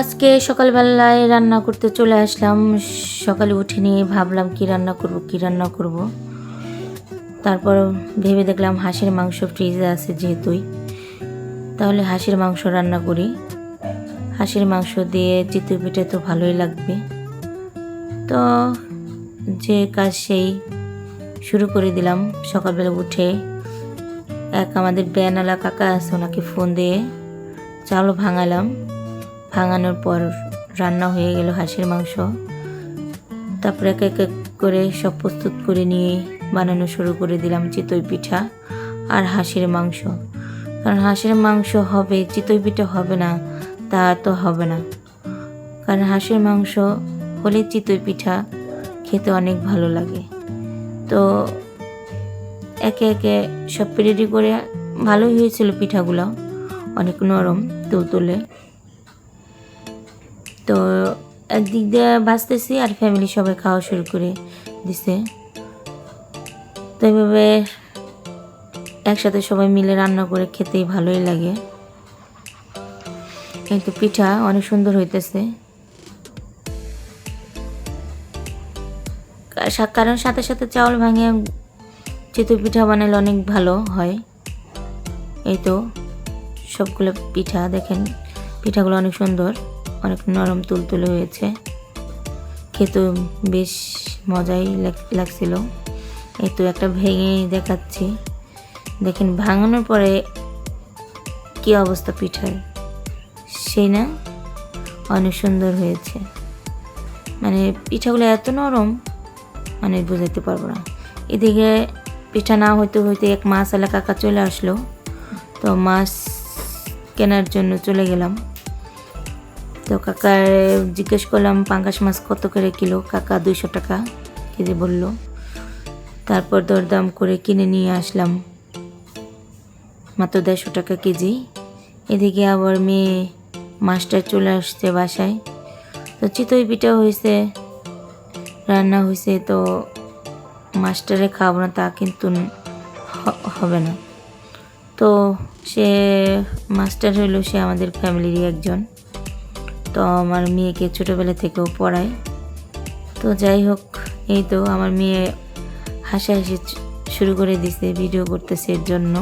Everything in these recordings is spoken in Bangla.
আজকে সকালবেলায় রান্না করতে চলে আসলাম। সকালে উঠে নিয়ে ভাবলাম কি রান্না করব, কি রান্না করব। তারপর ভেবে দেখলাম হাঁসের মাংস ফ্রিজে আছে যেহেতুই। তাহলে হাঁসের মাংস রান্না করি। হাঁসের মাংস দিয়ে চিতই পিঠে তো ভালোই লাগবে। তো যে কাজ সেই শুরু করে দিলাম। সকালবেলা উঠে এক আমাদের ব্যানালা কাকা আছে, ওনাকে ফোন দিয়ে চালও ভাঙালাম। ভাঙানোর পর রান্না হয়ে গেল হাঁসের মাংস। তারপরে এক এক করে সব প্রস্তুত করে নিয়ে বানানো শুরু করে দিলাম চিতই পিঠা আর হাঁসের মাংস। কারণ হাঁসের মাংস হবে, চিতই পিঠা হবে না, তা তো হবে না। কারণ হাঁসের মাংস হলে চিতই পিঠা খেতে অনেক ভালো লাগে। তো একে একে সব রেডি করে ভালোই হয়েছিল পিঠাগুলো। অনেক নরম, তুলতুলে। তো একদিক দিয়ে বাঁচতেছি আর ফ্যামিলি সবাই খাওয়া শুরু করে দিছে। তো এইভাবে একসাথে সবাই মিলে রান্না করে খেতেই ভালোই লাগে। কিন্তু পিঠা অনেক সুন্দর হইতেছে। কারণ সাথে সাথে চাউল ভাঙে, চিতই পিঠা বানালে অনেক ভালো হয়। এই তো সবগুলো পিঠা দেখেন, পিঠাগুলো অনেক সুন্দর। অনেক নরম তুলতুলে হয়েছে। খেতে বেশ মজাই লাগ- লাগছিল। এই তো একটা ভেঙে দেখাচ্ছি। দেখেন, ভাঙানোর পরে কি অবস্থা পিঠার? সেই না? অনেক সুন্দর হয়েছে। মানে পিঠাগুলো এত নরম মানে বোঝাতে পারব না। এদিকে পিঠা না হইতে হইতে এক মাছ এলাকা চলে আসলো। তো মাছ কেনার জন্য চলে গেলাম। তো কাকার জিজ্ঞেস করলাম, পাঙ্গাস মাছ কত করে কিলো? কাকা, দুইশো টাকা। কেজি বলল। তারপর দরদাম করে কিনে নিয়ে আসলাম। মাত্র দেড়শো টাকা কেজি। এদিকে আবার মেয়ে মাছটা চলে আসছে বাসায়। তো চিতই পিঠা হয়েছে, রান্না হয়েছে, তো মাস্টারে খাব না তা কিন্তু হবে না। তো সে মাস্টার হইল সে আমাদের ফ্যামিলিরই একজন। তো আমার মেয়েকে ছোটোবেলা থেকেও পড়ায়। তো যাই হোক, এই তো আমার মেয়ে হাসাহাসি শুরু করে দিছে ভিডিও করতেছে এর জন্য।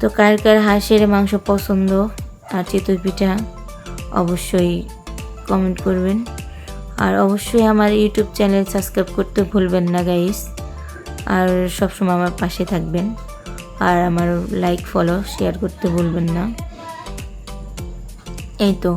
তো কার কার হাঁসের মাংস পছন্দ আর চিতই পিঠা অবশ্যই কমেন্ট করবেন। আর অবশ্যই আমার ইউটিউব চ্যানেল সাবস্ক্রাইব করতে ভুলবেন না গাইস আর সবসময় আমার পাশে থাকবেন। আর আমার লাইক ফলো শেয়ার করতে ভুলবেন না। এই তো